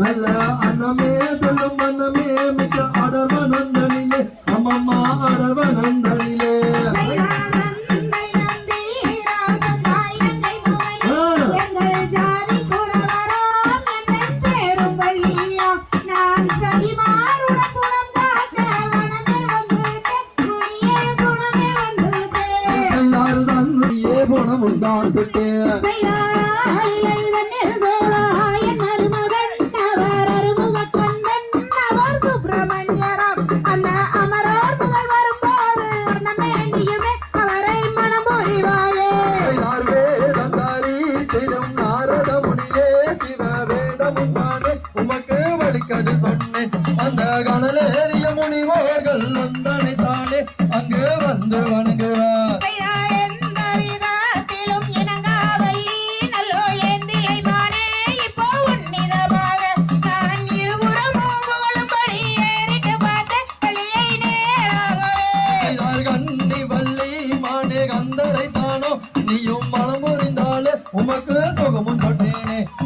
நல்ல அன்னமே சொல்லும் அன்னமே மிக்க அடவ நந்தனிலே அம்மம்மா அடவ நந்தனி. மனம் உண்டான் விட்டு